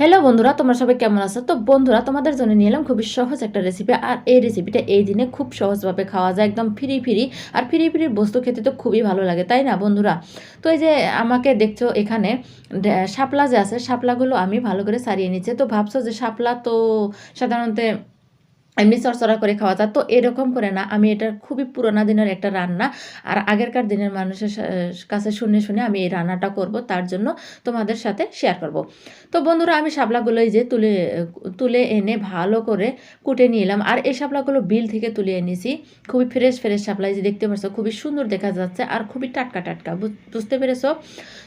Hello বন্ধুরা, তোমরা সবাই কেমন আছো? তো বন্ধুরা, তোমাদের জন্য নিয়ে এলাম খুবই সহজ একটা রেসিপি আর এই রেসিপিটা এই দিনে খুব সহজভাবে খাওয়া যায়, একদম ফ্রি ফ্রি আর ফ্রি ফ্রি বস্তু খেতে তো খুবই ভালো লাগে, তাই না, বন্ধুরা? তো এই যে আমাকে দেখছ এখানে শাপলা যে আছে, শাপলাগুলো আমি ভালো করে সারিয়ে নিচ্ছে, তো ভাবছ যে শাপলা তো সাধারণত এমনি চরচরা করে খাওয়া যায় তো এরকম করে না আমি এটা খুবই পুরোনো দিনের একটা রান্না আর আগেরকার দিনের মানুষের কাছে শুনে শুনে আমি এই রান্নাটা করব তার জন্য তোমাদের সাথে শেয়ার করব তো বন্ধুরা আমি শাপলাগুলো এই যে তুলে তুলে এনে ভালো করে কুটে নিলাম আর এই শাপলাগুলো বিল থেকে তুলে এনেছি খুবই ফ্রেশ ফ্রেশ শাপলা যে দেখতে পাচ্ছ খুবই সুন্দর দেখা যাচ্ছে আর খুবই টাটকা টাটকা বুঝ- বুঝতে পেরেছ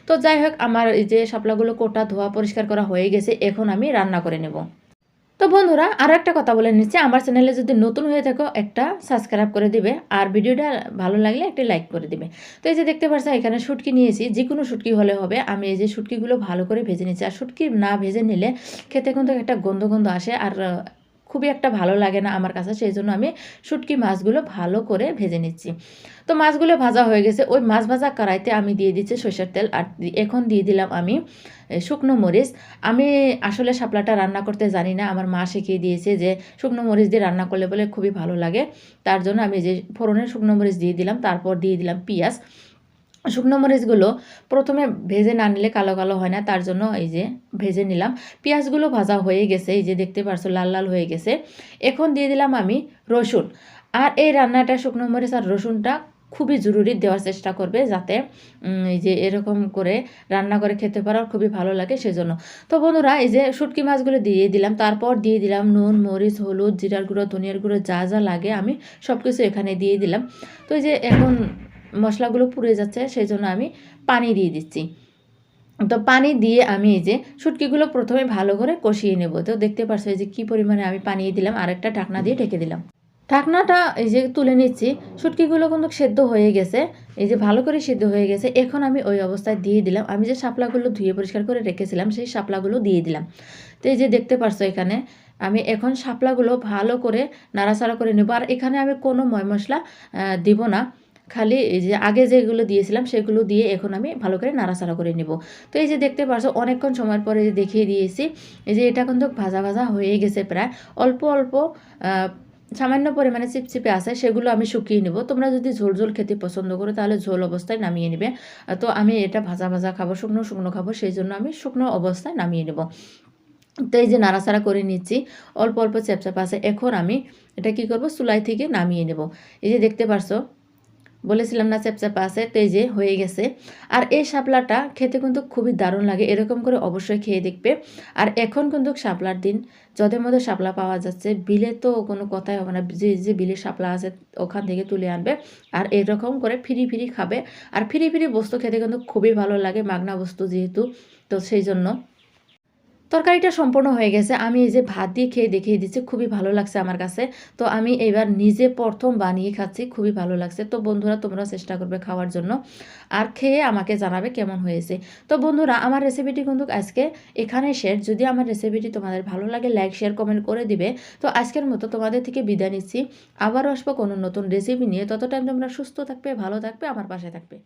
তো যাই হোক আমার এই যে শাপলাগুলো কোটা ধোয়া পরিষ্কার করা হয়ে গেছে এখন আমি রান্না করে নেব তো বন্ধুরা আরও একটা কথা বলে নিচ্ছি। আমার চ্যানেলে যদি নতুন হয়ে থাকো, একটা সাবস্ক্রাইব করে দিবে। আর ভিডিওটা ভালো লাগলে একটা লাইক করে দিবে। তো এই যে দেখতে পাচ্ছ, এখানে শুটকি নিয়েছি। যে কোনো শুটকি হলে হবে। আমি এই যে শুটকিগুলো ভালো করে ভেজে নিচ্ছি। আর শুটকি না ভেজে নিলে খেতে কিন্তু একটা গন্ধ গন্ধ আসে। আর খুবই একটা ভালো লাগে না আমার কাছে সেই জন্য আমি শুটকি মাছগুলো ভালো করে ভেজে নিচ্ছি। তো মাছগুলো ভাজা হয়ে গেছে, ওই মাছ ভাজা কড়াইতে আমি দিয়ে দিচ্ছি সরষের তেল, আর এখন দিয়ে দিলাম আমি শুকনো মরিচ। আমি আসলে শাপলাটা রান্না করতে জানি না, আমার মা শিখিয়ে দিয়েছে যে শুকনো মরিচ দিয়ে রান্না করলে বলে খুবই ভালো লাগে। তার জন্য আমি যে ফোড়নের শুকনো মরিচ দিয়ে দিলাম, তারপর দিয়ে দিলাম পেঁয়াজ। শুকনো মরিচগুলো প্রথমে ভেজে না নিলে কালো কালো হয় না, তার জন্য এই যে ভেজে নিলাম। পেঁয়াজগুলো ভাজা হয়ে গেছে, এই যে দেখতে পারছ, লাল লাল হয়ে গেছে। এখন দিয়ে দিলাম আমি রসুন। আর এই রান্নাটা শুকনো মরিচ আর রসুনটা খুবই জরুরি, দেওয়ার চেষ্টা করবে যাতে এই যে এরকম করে রান্না করে খেতে পারো আর খুবই ভালো লাগে সেজন্য। তো বন্ধুরা, এই যে শুটকি মাছগুলো দিয়ে দিলাম, তারপর দিয়ে দিলাম নুন, মরিচ, হলুদ, জিরার গুঁড়ো, ধনিয়ার গুঁড়ো, যা যা লাগে আমি সব কিছু এখানে দিয়ে দিলাম। তো এই যে এখন মশলাগুলো পুড়ে যাচ্ছে সেই জন্য আমি পানি দিয়ে দিচ্ছি। তো পানি দিয়ে আমি এই যে শুটকিগুলো প্রথমে ভালো করে কষিয়ে নেব। তো দেখতে পারছ এই যে কী পরিমাণে আমি পানি দিলাম আর একটা ঢাকনা দিয়ে ঢেকে দিলাম। ঢাকনাটা এই যে তুলে নিচ্ছি শুটকিগুলো কিন্তু সেদ্ধ হয়ে গেছে, এই যে ভালো করে সিদ্ধ হয়ে গেছে। এখন আমি ওই অবস্থায় দিয়ে দিলাম, আমি যে শাপলাগুলো ধুয়ে পরিষ্কার করে রেখেছিলাম, সেই শাপলাগুলো দিয়ে দিলাম। তো এই যে দেখতে পারছ এখানে, আমি এখন শাপলাগুলো ভালো করে নাড়াচাড়া করে নেব। আর এখানে আমি কোনো ময় মশলা দিব না। খালি এই যে আগে যেগুলো দিয়েছিলাম সেগুলো দিয়ে এখন আমি ভালো করে নাড়াচাড়া করে নেব। তো এই যে দেখতে পারছ, অনেকক্ষণ সময়ের পরে যে দেখিয়ে দিয়েছি, এই যে এটা কিন্তু ভাজা ভাজা হয়ে গেছে প্রায়। অল্প অল্প সামান্য পরিমাণে চিপচিপে আছে, সেগুলো আমি শুকিয়ে নেব। তোমরা যদি ঝোল ঝোল খেতে পছন্দ করো, তাহলে ঝোল অবস্থায় নামিয়ে নেবে। তো আমি এটা ভাজা ভাজা খাব, শুকনো শুকনো খাব, সেই জন্য আমি শুকনো অবস্থায় নামিয়ে নেব। তো এই যে নাড়াচাড়া করে নিচ্ছি, অল্প অল্প চ্যাপচ্যাপ আছে। এখন আমি এটা কি করব চুলাই থেকে নামিয়ে নেব। এই যে দেখতে পারছ বলেছিলাম না চ্যাপচ্যাপ আছে তো এই যে হয়ে গেছে। আর এই শাপলাটা খেতে কিন্তু খুবই দারুণ লাগে, এরকম করে অবশ্যই খেয়ে দেখবে। আর এখন কিন্তু শাপলার দিন, যদের মধ্যে শাপলা পাওয়া যাচ্ছে, বিলে তো কোনো কথাই হবে না, যে যে বিলে শাপলা আছে ওখান থেকে তুলে আনবে আর এরকম করে ফিরি ফিরি খাবে। আর ফিরি ফিরি বস্তু খেতে কিন্তু খুবই ভালো লাগে, মাগনা বস্তু যেহেতু, তো সেই জন্য। তরকারিটা সম্পূর্ণ হয়ে গেছে। আমি এই যে ভাত দিয়ে খেয়ে দেখিয়ে দিচ্ছি, খুবই ভালো লাগছে আমার কাছে। তো আমি এবার নিজে প্রথম বানিয়ে খাচ্ছি, খুবই ভালো লাগছে। তো বন্ধুরা তোমরা চেষ্টা করবে খাওয়ার জন্য। আর খেয়ে আমাকে জানাবে কেমন হয়েছে। তো বন্ধুরা, আমার রেসিপিটি কিন্তু আজকে এখানে শেয়ার যদি আমার রেসিপিটি তোমাদের ভালো লাগে লাইক শেয়ার কমেন্ট করে দিবে। তো আজকের মতো তোমাদের থেকে বিদায় নিচ্ছি। আবারও আসব কোনো নতুন রেসিপি নিয়ে। তত টাইম তোমরা সুস্থ থাকবে, ভালো থাকবে, আমার পাশে থাকবে।